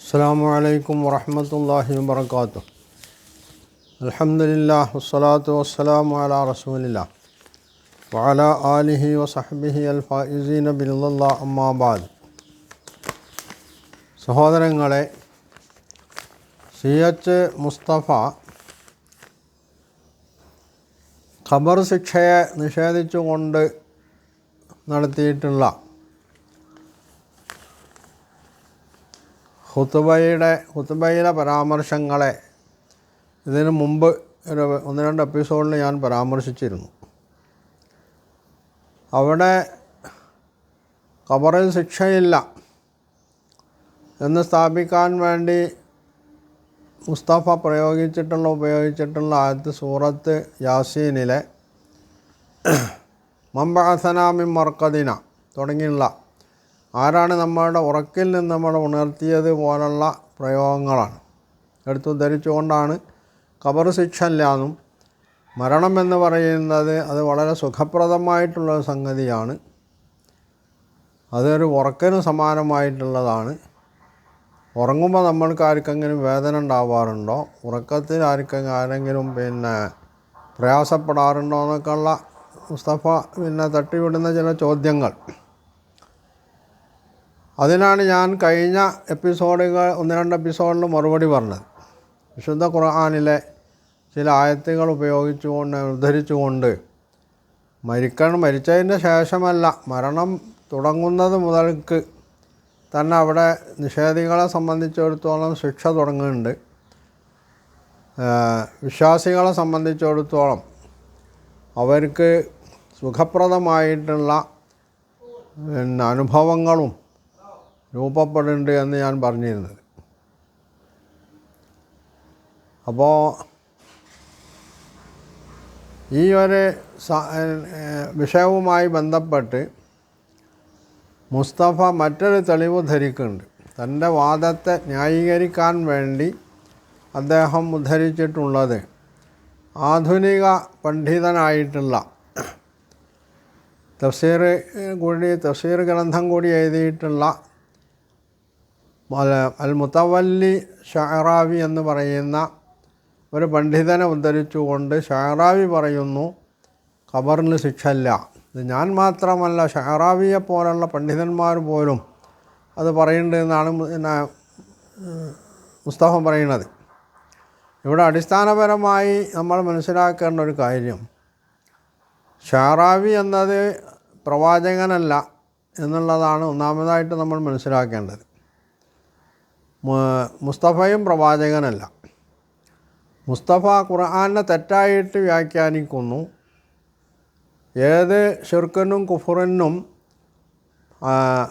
السلام عليكم ورحمة الله وبركاته الحمد لله والصلاة والسلام على رسول الله وعلى آله وصحبه الفائزين برضا الله أما بعد സഹോദരങ്ങളെ C H Mustafa ഖബർ ശിക്ഷയെ നിഷേധിച്ചുകൊണ്ട് നടത്തിയിട്ടുള്ള ഹുത്തുബയുടെ ഹുത്തുബയിലെ പരാമർശങ്ങളെ ഇതിനു മുമ്പ് ഒരു ഒന്ന് രണ്ട് എപ്പിസോഡിൽ ഞാൻ പരാമർശിച്ചിരുന്നു. അവിടെ ഖബറിൽ ശിക്ഷയില്ല എന്ന് സ്ഥാപിക്കാൻ വേണ്ടി മുസ്തഫ പ്രയോഗിച്ചിട്ടുള്ള ഉപയോഗിച്ചിട്ടുള്ള ആദ്യത്തെ സൂറത്ത് യാസീനിലെ മമ്പഅസനാമി മർക്കദിന തുടങ്ങിയുള്ള ആരാണ് നമ്മളുടെ ഉറക്കിൽ നിന്ന് നമ്മളെ ഉണർത്തിയത് പോലുള്ള പ്രയോഗങ്ങളാണ്. എടുത്തു ധരിച്ചുകൊണ്ടാണ് കബർ ശിക്ഷ ഇല്ലാന്നും മരണം എന്ന് പറയുന്നത് അത് വളരെ സുഖപ്രദമായിട്ടുള്ള സംഗതിയാണ്. അതൊരു ഉറക്കിന് സമാനമായിട്ടുള്ളതാണ്. ഉറങ്ങുമ്പോൾ നമ്മൾക്ക് ആർക്കെങ്കിലും വേദന ഉണ്ടാവാറുണ്ടോ? ഉറക്കത്തിൽ ആർക്കെങ്കിലും ആരെങ്കിലും പിന്നെ പ്രയാസപ്പെടാറുണ്ടോ എന്നൊക്കെയുള്ള മുസ്തഫ പിന്നെ തട്ടിവിടുന്ന ചില ചോദ്യങ്ങൾ. അതിനാണ് ഞാൻ കഴിഞ്ഞ എപ്പിസോഡുകൾ ഒന്ന് രണ്ട് എപ്പിസോഡിൽ മറുപടി പറഞ്ഞത്. വിശുദ്ധ ഖുർആാനിലെ ചില ആയത്തുകൾ ഉപയോഗിച്ചുകൊണ്ട് ഉദ്ധരിച്ചുകൊണ്ട് മരിക്കണം മരിച്ചതിന്റെ ശേഷമല്ല മരണം തുടങ്ങുന്നത് മുതൽക്ക് തന്നെ അവിടെ നിഷേധികളെ സംബന്ധിച്ചിടത്തോളം ശിക്ഷ തുടങ്ങുന്നുണ്ട്. വിശ്വാസികളെ സംബന്ധിച്ചിടത്തോളം അവർക്ക് സുഖപ്രദമായിട്ടുള്ള പിന്നെ അനുഭവങ്ങളും രൂപപ്പെടുന്നുണ്ട് എന്ന് ഞാൻ പറഞ്ഞിരുന്നത്. അപ്പോൾ ഈ ഒരു വിഷയവുമായി ബന്ധപ്പെട്ട് മുസ്തഫ മറ്റൊരു തെളിവ് ധരിക്കുന്നുണ്ട്. തന്റെ വാദത്തെ ന്യായീകരിക്കാൻ വേണ്ടി അദ്ദേഹം ഉദ്ധരിച്ചിട്ടുള്ളത് ആധുനിക പണ്ഡിതനായിട്ടുള്ള തഫ്സീർ കൂടി തഫ്സീർ ഗ്രന്ഥം കൂടി എഴുതിയിട്ടുള്ള അൽ മുത്തവല്ലി ഷഹറാവി എന്ന് പറയുന്ന ഒരു പണ്ഡിതനെ ഉദ്ധരിച്ചുകൊണ്ട് ഷഹറാവി പറയുന്നു ഖബറിന് ശിക്ഷല്ല ഇത് ഞാൻ മാത്രമല്ല ഷഹറാവിയെ പോലുള്ള പണ്ഡിതന്മാർ പോലും അത് പറയേണ്ടതെന്നാണ് പിന്നെ മുസ്തഫ പറയുന്നത്. ഇവിടെ അടിസ്ഥാനപരമായി നമ്മൾ മനസ്സിലാക്കേണ്ട ഒരു കാര്യം ഷാറാവി എന്നത് പ്രവാചകനല്ല എന്നുള്ളതാണ് ഒന്നാമതായിട്ട് നമ്മൾ മനസ്സിലാക്കേണ്ടത്. മുസ്തഫയും പ്രവാചകനല്ല. മുസ്തഫ ഖുർആാനെ തെറ്റായിട്ട് വ്യാഖ്യാനിക്കുന്നു. ഏത് ഷിർക്കനും കുഫറിനും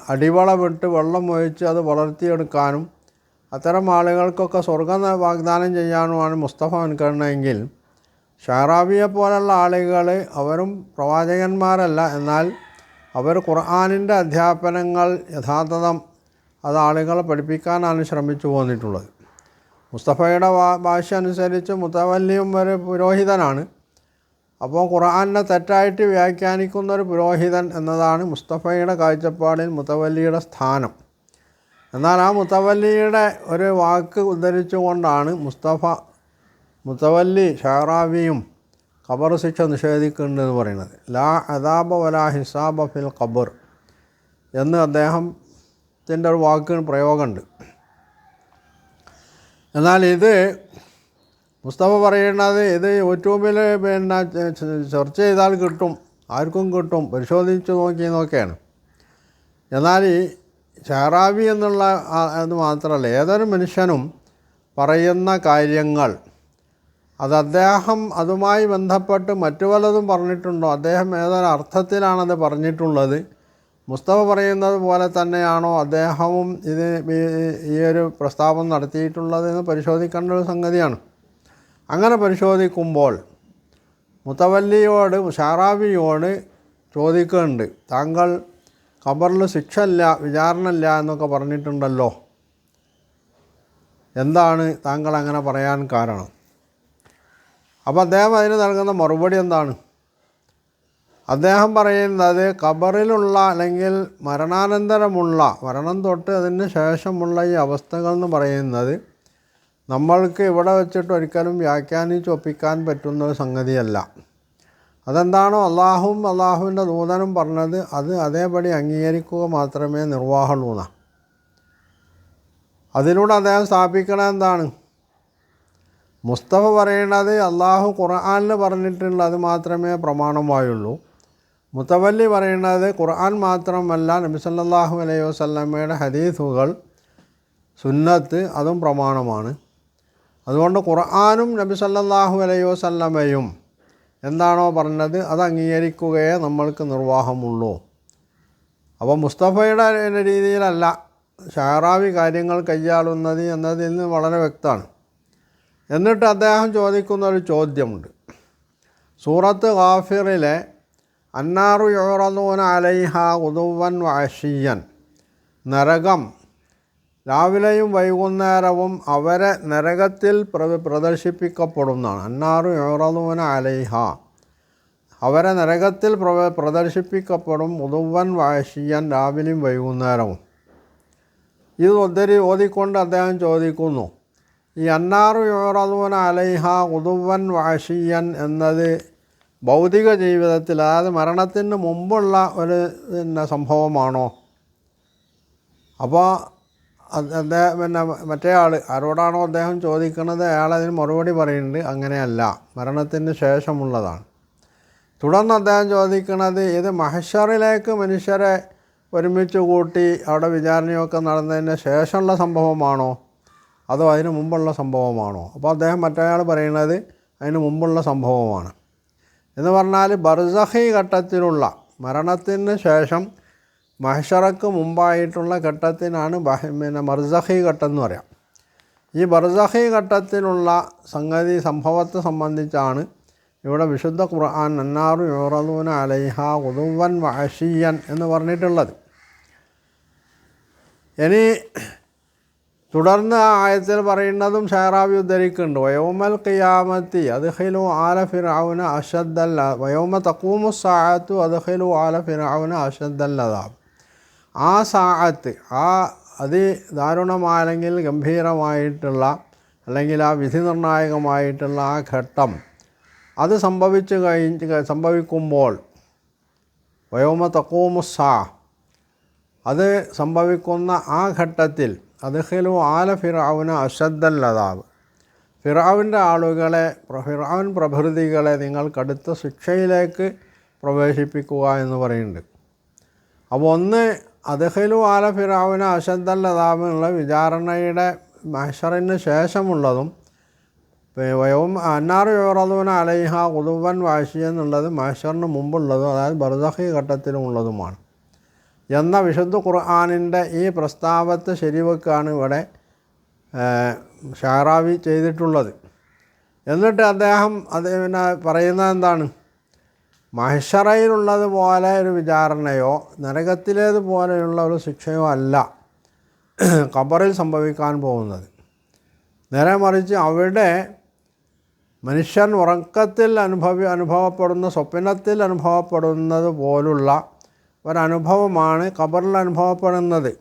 അടിവള വിട്ട് വെള്ളം ഒഴിച്ച് അത് വളർത്തിയെടുക്കാനും അത്തരം ആളുകൾക്കൊക്കെ സ്വർഗം വാഗ്ദാനം ചെയ്യാനുമാണ് മുസ്തഫ അനുകരണമെങ്കിൽ ഷാറാബിയെ പോലുള്ള ആളുകൾ അവരും പ്രവാചകന്മാരല്ല. എന്നാൽ അവർ ഖുർആാനിന്റെ അധ്യാപനങ്ങൾ യഥാർത്ഥം അത് ആളുകളെ പഠിപ്പിക്കാനാണ് ശ്രമിച്ചു പോന്നിട്ടുള്ളത്. മുസ്തഫയുടെ ഭാഷ അനുസരിച്ച് മുത്തവല്ലിയും ഒരു പുരോഹിതനാണ്. അപ്പോൾ ഖുർആാനെ തെറ്റായിട്ട് വ്യാഖ്യാനിക്കുന്ന ഒരു പുരോഹിതൻ എന്നതാണ് മുസ്തഫയുടെ കാഴ്ചപ്പാടിൽ മുത്തവല്ലിയുടെ സ്ഥാനം. എന്നാൽ ആ മുത്തവല്ലിയുടെ ഒരു വാക്ക് ഉദ്ധരിച്ചുകൊണ്ടാണ് മുസ്തഫ മുത്തവല്ലി ഷാറാവിയും ഖബർ ശിക്ഷ നിഷേധിക്കുന്നുണ്ടെന്ന് പറയുന്നത്. ലാ അദാബ വലാ ഹിസാബ ഫിൽ ഖബർ എന്ന് അദ്ദേഹത്തിന്റെ ഒരു വാക്ക് പ്രയോഗമുണ്ട്. എന്നാൽ ഇത് മുസ്തഫ പറയുന്നത് ഇത് യൂട്യൂബിൽ പിന്നെ സെർച്ച് ചെയ്താൽ കിട്ടും ആർക്കും കിട്ടും പരിശോധിച്ച് നോക്കി നോക്കിയാണ്. എന്നാൽ ഈ ഷെഹറാബി എന്നുള്ള അത് മാത്രമല്ല ഏതൊരു മനുഷ്യനും പറയുന്ന കാര്യങ്ങൾ അത് അദ്ദേഹം അതുമായി ബന്ധപ്പെട്ട് മറ്റു പലതും പറഞ്ഞിട്ടുണ്ടോ? അദ്ദേഹം ഏതൊരർത്ഥത്തിലാണത് പറഞ്ഞിട്ടുള്ളത്? മുസ്തഫ പറയുന്നത് പോലെ തന്നെയാണോ അദ്ദേഹവും ഇത് ഈ ഒരു പ്രസ്താവന നടത്തിയിട്ടുള്ളതെന്ന് പരിശോധിക്കേണ്ട ഒരു സംഗതിയാണ്. അങ്ങനെ പരിശോധിക്കുമ്പോൾ മുത്തവല്ലിയോട് ഷാറാബിയോട് ചോദിക്കുന്നുണ്ട് താങ്കൾ ഖബറിൽ ശിക്ഷ ഇല്ല വിചാരണ ഇല്ല എന്നൊക്കെ പറഞ്ഞിട്ടുണ്ടല്ലോ. എന്താണ് താങ്കൾ അങ്ങനെ പറയാൻ കാരണം? അപ്പോൾ അദ്ദേഹം അതിന് നൽകുന്ന മറുപടി എന്താണ്? അദ്ദേഹം പറയുന്നത് ഖബറിലുള്ള അല്ലെങ്കിൽ മരണാനന്തരമുള്ള മരണം തൊട്ട് അതിന് ശേഷമുള്ള ഈ അവസ്ഥകൾ എന്ന് പറയുന്നത് നമ്മൾക്ക് ഇവിടെ വെച്ചിട്ട് ഒരിക്കലും വ്യാഖ്യാനിച്ച് ഒപ്പിക്കാൻ പറ്റുന്ന ഒരു സംഗതിയല്ല. അതെന്താണോ അള്ളാഹുവും അള്ളാഹുവിന്റെ ദൂതനും പറഞ്ഞത് അത് അതേപടി അംഗീകരിക്കുക മാത്രമേ നിർവാഹമുള്ളൂ അതിലൂടെ അദ്ദേഹം സ്ഥാപിക്കണ എന്താണ്? മുസ്തഫ പറയണത് അള്ളാഹു ഖുർആാനിൽ പറഞ്ഞിട്ടുള്ളത് മാത്രമേ പ്രമാണമായുള്ളൂ. മുത്തവല്ലി പറയുന്നത് ഖുർആൻ മാത്രമല്ല നബി സല്ലാഹു അലൈഹി വസല്ലമയുടെ ഹദീസുകൾ സുന്നത്ത് അതും പ്രമാണമാണ്. അതുകൊണ്ട് ഖുർആാനും നബി സല്ലാഹു അലൈഹി വസല്ലമയും എന്താണോ പറഞ്ഞത് അത് അംഗീകരിക്കുകയേ നമ്മൾക്ക് നിർവാഹമുള്ളൂ. അപ്പോൾ മുസ്തഫയുടെ രീതിയിലല്ല ഷാറാവി കാര്യങ്ങൾ കൈയാളുന്നത് എന്നതിൽ നിന്ന് വളരെ വ്യക്തമാണ്. എന്നിട്ട് അദ്ദേഹം ചോദിക്കുന്ന ഒരു ചോദ്യമുണ്ട്. സൂറത്ത് ഗാഫിറിലെ അന്നാറു യോറലൂന അലൈഹ ഉദുവൻ വാഷിയൻ നരകം. രാവിലെയും വൈകുന്നേരവും അവരെ നരകത്തിൽ പ്ര പ്രദർശിപ്പിക്കപ്പെടുന്നതാണ്. അന്നാറു യോറലൂന അലൈഹ. അവരെ നരകത്തിൽ പ്ര പ്രദർശിപ്പിക്കപ്പെടും ഉദുവൻ വാഷിയൻ രാവിലെയും വൈകുന്നേരവും. ഇത് ഒത്തിരി ഓതിക്കൊണ്ട് അദ്ദേഹം ചോദിക്കുന്നു ഈ അന്നാറു യോറലൂന അലൈഹ ഉദുവൻ വാഷിയൻ എന്നത് ഭൗതിക ജീവിതത്തിൽ അതായത് മരണത്തിന് മുമ്പുള്ള ഒരു പിന്നെ സംഭവമാണോ? അപ്പോൾ അദ്ദേഹം പിന്നെ മറ്റേ ആൾ ആരോടാണോ അദ്ദേഹം ചോദിക്കുന്നത് അയാൾ അതിന് മറുപടി പറയുന്നുണ്ട് അങ്ങനെയല്ല. മരണത്തിന് ശേഷമുള്ളതാണ്. തുടർന്ന് അദ്ദേഹം ചോദിക്കുന്നത് ഇത് മഹഷറിലേക്ക് മനുഷ്യരെ ഒരുമിച്ച് കൂട്ടി അവിടെ വിചാരണയൊക്കെ നടന്നതിന് ശേഷമുള്ള സംഭവമാണോ? അതോ അതിന് മുമ്പുള്ള സംഭവമാണോ? അപ്പോൾ അദ്ദേഹം മറ്റേയാൾ പറയുന്നത് അതിന് മുമ്പുള്ള സംഭവമാണ്. എന്ന് പറഞ്ഞാൽ ബർസഹി ഘട്ടത്തിലുള്ള മരണത്തിന് ശേഷം മഹഷറക്ക് മുമ്പായിട്ടുള്ള ഘട്ടത്തിനാണ് പിന്നെ മർസഹി ഘട്ടം എന്ന് പറയാം. ഈ ബർസഹി ഘട്ടത്തിലുള്ള സംഗതി സംഭവത്തെ സംബന്ധിച്ചാണ് ഇവിടെ വിശുദ്ധ ഖുർആൻ അന്നാറു യോറദൂന അലൈഹ ഉദുവൻ വഹഷിയൻ എന്ന് പറഞ്ഞിട്ടുള്ളത്. ഇനി തുടർന്ന് ആ ആയത്തിൽ പറയുന്നതും ഷാറാബി ഉദ്ധരിക്കുന്നുണ്ട്. വയോമൽ ഖിയാമത്തി അദ്ഖിലു ആല ഫിറാവുന അശദ്ദല്ല. വയോമ തക്കൂമു സാഅത്തു അദ്ഖിലു ആല ഫിറാവുന അശദ്ദല്ലതാ. ആ സാഅത്ത് ആ അതി ദാരുണമായ ഗംഭീരമായിട്ടുള്ള അല്ലെങ്കിൽ ആ വിധി നിർണായകമായിട്ടുള്ള ആ ഘട്ടം അത് സംഭവിച്ചു കഴിഞ്ഞ് സംഭവിക്കുമ്പോൾ വയോമ തക്കൂമുസാ അത് സംഭവിക്കുന്ന ആ ഘട്ടത്തിൽ അദ്ഖിലു ആല ഫിറാവുന ലതാവ് ഫിറാവിന്റെ ആളുകളെ ഫിറാവൻ പ്രഭൃതികളെ നിങ്ങൾ കടുത്ത ശിക്ഷയിലേക്ക് പ്രവേശിപ്പിക്കുക എന്ന് പറയുന്നുണ്ട്. അപ്പോൾ ഒന്ന് അദ്ദേഹം ആല ഫിറാവുന അഷദ്ദല്ലതാവ് എന്നുള്ള വിചാരണയുടെ മഹഷറിന് ശേഷമുള്ളതും വയവും അന്നാറ് യോറദൂന അലൈഹ ഉദുവൻ വാശി എന്നുള്ളത് മഹഷറിന് മുമ്പുള്ളതും അതായത് ബർദഹി ഘട്ടത്തിലുമുള്ളതുമാണ്. എന്ന വിശുദ്ധ ഖുർആാനിന്റെ ഈ പ്രസ്താവത്തെ ശരിവെക്കാണ് ഇവിടെ ഷാറാവി ചെയ്തിട്ടുള്ളത്. എന്നിട്ട് അദ്ദേഹം അത് പിന്നെ പറയുന്നത് എന്താണ്? മഹിഷറയിലുള്ളതുപോലെ ഒരു വിചാരണയോ നരകത്തിലേതുപോലെയുള്ള ഒരു ശിക്ഷയോ അല്ല ഖബറിൽ സംഭവിക്കാൻ പോകുന്നത്. നേരെ മറിച്ച് അവിടെ മനുഷ്യൻ ഉറക്കത്തിൽ അനുഭവി അനുഭവപ്പെടുന്ന സ്വപ്നത്തിൽ അനുഭവപ്പെടുന്നത് പോലുള്ള ഒരനുഭവമാണ് ഖബറിൽ അനുഭവപ്പെടുന്നത്.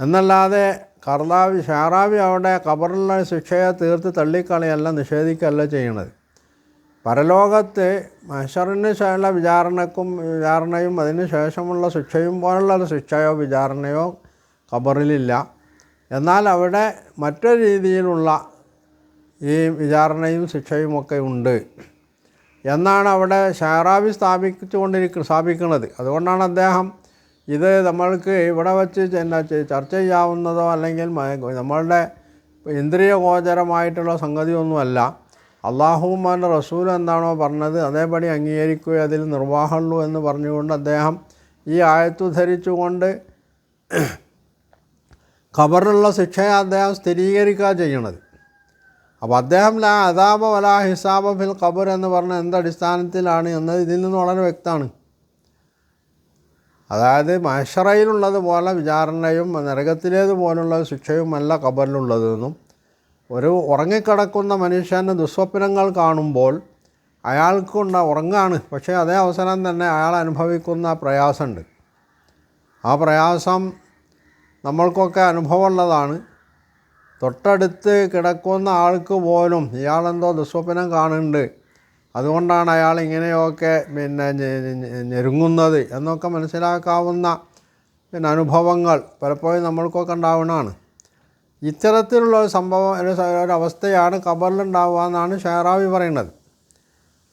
എന്നല്ലാതെ കർലാവി ഷാറാവി അവിടെ ഖബറിലെ ശിക്ഷയെ തീർത്ത് തള്ളിക്കളയല്ല നിഷേധിക്കല്ല ചെയ്യണത് പരലോകത്ത് മഷറിന് ശേഷമുള്ള വിചാരണക്കും വിചാരണയും അതിന് ശേഷമുള്ള ശിക്ഷയും പോലുള്ള ശിക്ഷയോ വിചാരണയോ ഖബറിലില്ല. എന്നാൽ അവിടെ മറ്റൊരു രീതിയിലുള്ള ഈ വിചാരണയും ശിക്ഷയും ഒക്കെ ഉണ്ട്. എന്നാണ് അവിടെ ഷാറാബി സ്ഥാപിച്ചുകൊണ്ടിരിക്ക സ്ഥാപിക്കുന്നത്. അതുകൊണ്ടാണ് അദ്ദേഹം ഇത് നമ്മൾക്ക് ഇവിടെ വച്ച് എന്നാ ചർച്ച ചെയ്യാവുന്നതോ അല്ലെങ്കിൽ നമ്മളുടെ ഇന്ദ്രിയ ഗോചരമായിട്ടുള്ള സംഗതിയൊന്നുമല്ല അള്ളാഹുമാന്റെ റസൂൽ എന്താണോ പറഞ്ഞത് അതേപടി അംഗീകരിക്കുകയോ അതിൽ നിർവാഹമുള്ളൂ എന്ന് പറഞ്ഞുകൊണ്ട് അദ്ദേഹം ഈ ആയത്തു ധരിച്ചുകൊണ്ട് ഖബറിലുള്ള ശിക്ഷയെ അദ്ദേഹം സ്ഥിരീകരിക്കുക ചെയ്യണത് അപ്പോൾ അദ്ദേഹം ലാ അതാബ വലാ ഹിസാബ ഫിൽ ഖബർ എന്ന് പറഞ്ഞ എന്തടിസ്ഥാനത്തിലാണ് എന്നത് ഇതിൽ നിന്ന് വളരെ വ്യക്തമാണ്. അതായത് മഷറയിലുള്ളതുപോലെ വിചാരണയും നരകത്തിലേതുപോലുള്ള ശിക്ഷയുമല്ല ഖബറിലുള്ളതെന്നും ഒരു ഉറങ്ങിക്കിടക്കുന്ന മനുഷ്യന്റെ ദുസ്വപ്നങ്ങൾ കാണുമ്പോൾ അയാൾക്കുണ്ട ഉറങ്ങാണ്. പക്ഷേ അതേ അവസരം തന്നെ അയാൾ അനുഭവിക്കുന്ന പ്രയാസമുണ്ട്. ആ പ്രയാസം നമ്മൾക്കൊക്കെ അനുഭവമുള്ളതാണ്. തൊട്ടടുത്ത് കിടക്കുന്ന ആൾക്ക് പോലും ഇയാളെന്തോ ദുസ്വപ്നം കാണുന്നുണ്ട്. അതുകൊണ്ടാണ് അയാൾ ഇങ്ങനെയൊക്കെ പിന്നെ ഞെരുങ്ങുന്നത് എന്നൊക്കെ മനസ്സിലാക്കാവുന്ന പിന്നെ അനുഭവങ്ങൾ പലപ്പോഴും നമ്മൾക്കൊക്കെ ഉണ്ടാവുന്നതാണ്. ഇത്തരത്തിലുള്ള ഒരു സംഭവം ഒരു ഒരവസ്ഥയാണ് ഖബറിലുണ്ടാവുക എന്നാണ് ഷെഹറാവി പറയുന്നത്.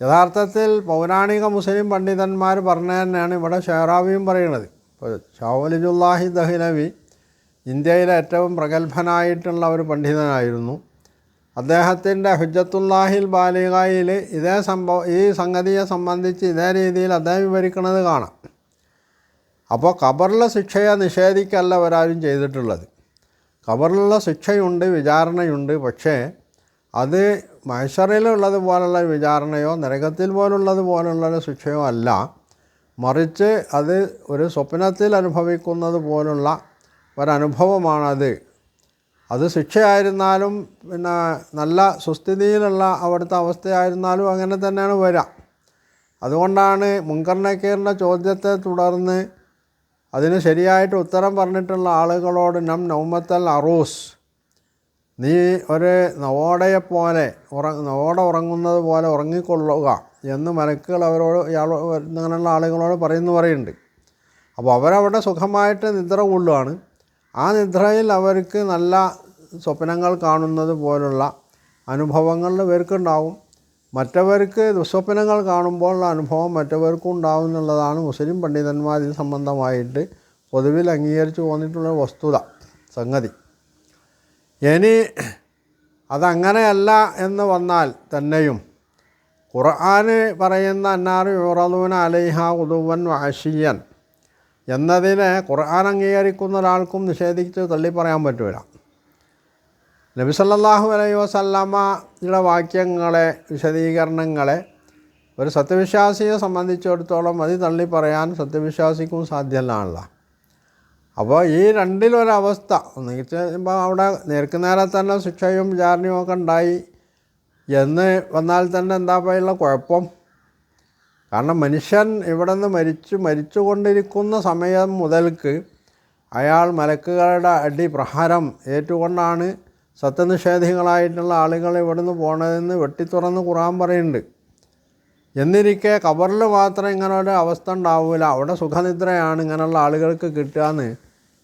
യഥാർത്ഥത്തിൽ പൗരാണിക മുസ്ലിം പണ്ഡിതന്മാർ പറഞ്ഞ തന്നെയാണ് ഇവിടെ ഷെഹറാവിയും പറയുന്നത്. ഇപ്പോൾ ഷാവലിജുല്ലാഹി ദഹ്ലവി ഇന്ത്യയിലെ ഏറ്റവും പ്രഗത്ഭനായിട്ടുള്ള ഒരു പണ്ഡിതനായിരുന്നു. അദ്ദേഹത്തിന്റെ ഹുജത്തുല്ലാഹിൽ ബാലികയിൽ ഇതേ സംഭവം ഈ സംഗതിയെ സംബന്ധിച്ച് ഇതേ രീതിയിൽ അദ്ദേഹം വിവരിക്കുന്നത് കാണാം. അപ്പോൾ ഖബറിലെ ശിക്ഷയെ നിഷേധിക്കല്ല ഒരാരും ചെയ്തിട്ടുള്ളത്. ഖബറിലുള്ള ശിക്ഷയുണ്ട് വിചാരണയുണ്ട്. പക്ഷേ അത് മഹഷറിലുള്ളത് പോലുള്ള വിചാരണയോ നരകത്തിൽ പോലുള്ളത് പോലുള്ളൊരു ശിക്ഷയോ അല്ല. മറിച്ച് അത് ഒരു സ്വപ്നത്തിൽ അനുഭവിക്കുന്നത് പോലുള്ള ഒരനുഭവമാണത്. അത് ശിക്ഷയായിരുന്നാലും പിന്നെ നല്ല സുസ്ഥിതിയിലുള്ള അവിടുത്തെ അവസ്ഥയായിരുന്നാലും അങ്ങനെ തന്നെയാണ് വരിക അതുകൊണ്ടാണ് മുൻകർണക്കീറിന്റെ ചോദ്യത്തെ തുടർന്ന് അതിന് ശരിയായിട്ട് ഉത്തരം പറഞ്ഞിട്ടുള്ള ആളുകളോട് നം നൗമത്തൽ അറൂസ് നീ ഒരു നവോടയെപ്പോലെ ഉറങ്ങ നവോട ഉറങ്ങുന്നത് പോലെ ഉറങ്ങിക്കൊള്ളുക എന്ന് മലക്കുകൾ അവരോട് ഇയാൾ അങ്ങനെയുള്ള ആളുകളോട് പറയുന്നു പറയുന്നുണ്ട്. അപ്പോൾ അവരവിടെ സുഖമായിട്ട് നിദ്ര കൊള്ളുകയാണ് ആ നിദ്രയിൽ അവർക്ക് നല്ല സ്വപ്നങ്ങൾ കാണുന്നത് പോലുള്ള അനുഭവങ്ങൾ ഇവർക്കുണ്ടാവും. മറ്റവർക്ക് ദുസ്വപ്നങ്ങൾ കാണുമ്പോൾ അനുഭവം മറ്റവർക്കും ഉണ്ടാവും എന്നുള്ളതാണ് മുസ്ലിം പണ്ഡിതന്മാരിൽ സംബന്ധമായിട്ട് പൊതുവിൽ അംഗീകരിച്ചു പോന്നിട്ടുള്ള വസ്തുത സംഗതി. ഇനി അതങ്ങനെയല്ല എന്ന് വന്നാൽ തന്നെയും ഖുർആൻ പറയുന്ന അന്നാർ യുറലൂന അലൈഹ ഉദുവൻ വാഷിയൻ എന്നതിനെ ഖുർആൻ അംഗീകരിക്കുന്ന ഒരാൾക്കും നിഷേധിച്ച് തള്ളി പറയാൻ നബി സല്ലല്ലാഹു അലൈഹി വസല്ലമയുടെ വാക്യങ്ങളെ വിശദീകരണങ്ങളെ ഒരു സത്യവിശ്വാസിയെ സംബന്ധിച്ചിടത്തോളം അത് തള്ളി പറയാൻ സത്യവിശ്വാസിക്കും സാധ്യമല്ലാണല്ലോ അപ്പോൾ ഈ രണ്ടിലൊരവസ്ഥ ഒന്നിപ്പോൾ അവിടെ നേർക്ക് നേരെ തന്നെ ശിക്ഷയും വിചാരണയും ഒക്കെ ഉണ്ടായി എന്ന് വന്നാൽ തന്നെ എന്താ പോയുള്ള കുഴപ്പം. കാരണം മനുഷ്യൻ ഇവിടെ നിന്ന് മരിച്ചു മരിച്ചുകൊണ്ടിരിക്കുന്ന സമയം മുതൽക്ക് അയാൾ മലക്കുകളുടെ അടി പ്രഹാരം ഏറ്റുകൊണ്ടാണ് സത്യനിഷേധികളായിട്ടുള്ള ആളുകൾ ഇവിടുന്ന് പോണതെന്ന് വെട്ടിത്തുറന്ന് ഖുറാൻ പറയുന്നുണ്ട്. എന്നിരിക്കെ കബറിൽ മാത്രം ഇങ്ങനെ ഒരു അവസ്ഥ ഉണ്ടാവില്ല അവിടെ സുഖനിദ്രയാണ് ഇങ്ങനെയുള്ള ആളുകൾക്ക് കിട്ടുകയെന്ന്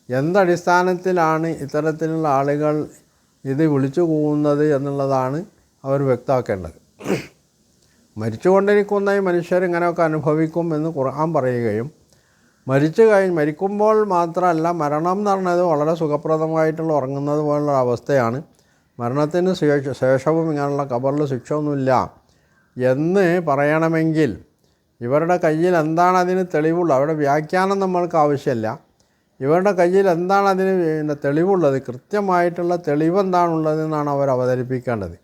എന്തടിസ്ഥാനത്തിലാണ് ഇത്തരത്തിലുള്ള ആളുകൾ ഇത് വിളിച്ചു പോകുന്നത് എന്നുള്ളതാണ് അവർ വ്യക്തമാക്കേണ്ടത്. മരിച്ചുകൊണ്ടിരിക്കുന്ന ഈ മനുഷ്യർ ഇങ്ങനെയൊക്കെ അനുഭവിക്കും എന്ന് ഖുർആൻ പറയുകയും മരിച്ചു കഴിഞ്ഞ് മരിക്കുമ്പോൾ മാത്രമല്ല മരണം എന്ന് പറഞ്ഞത് വളരെ സുഖപ്രദമായിട്ടുള്ള ഉറങ്ങുന്നത് പോലുള്ള അവസ്ഥയാണ്. മരണത്തിന് ശേഷ ശേഷവും ഇങ്ങനെയുള്ള കബറിൽ ശിക്ഷയൊന്നുമില്ല എന്ന് പറയണമെങ്കിൽ ഇവരുടെ കയ്യിൽ എന്താണ് അതിന് തെളിവുള്ളത്? അവരുടെ വ്യാഖ്യാനം നമ്മൾക്ക് ആവശ്യമില്ല. ഇവരുടെ കയ്യിൽ എന്താണ് അതിന് പിന്നെ തെളിവുള്ളത്? കൃത്യമായിട്ടുള്ള തെളിവ് എന്താണുള്ളത് അവർ അവതരിപ്പിക്കേണ്ടത്.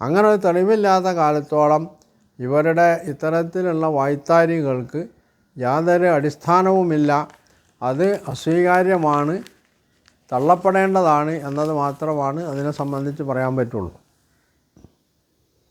അങ്ങനെ ഒരു തെളിവില്ലാത്ത കാലത്തോളം ഇവരുടെ ഇത്തരത്തിലുള്ള വായ്ത്താരികൾക്ക് യാതൊരു അടിസ്ഥാനവുമില്ല. അത് അസ്വീകാര്യമാണ് തള്ളപ്പെടേണ്ടതാണ് എന്നത് മാത്രമാണ് അതിനെ സംബന്ധിച്ച് പറയാൻ പറ്റുള്ളൂ.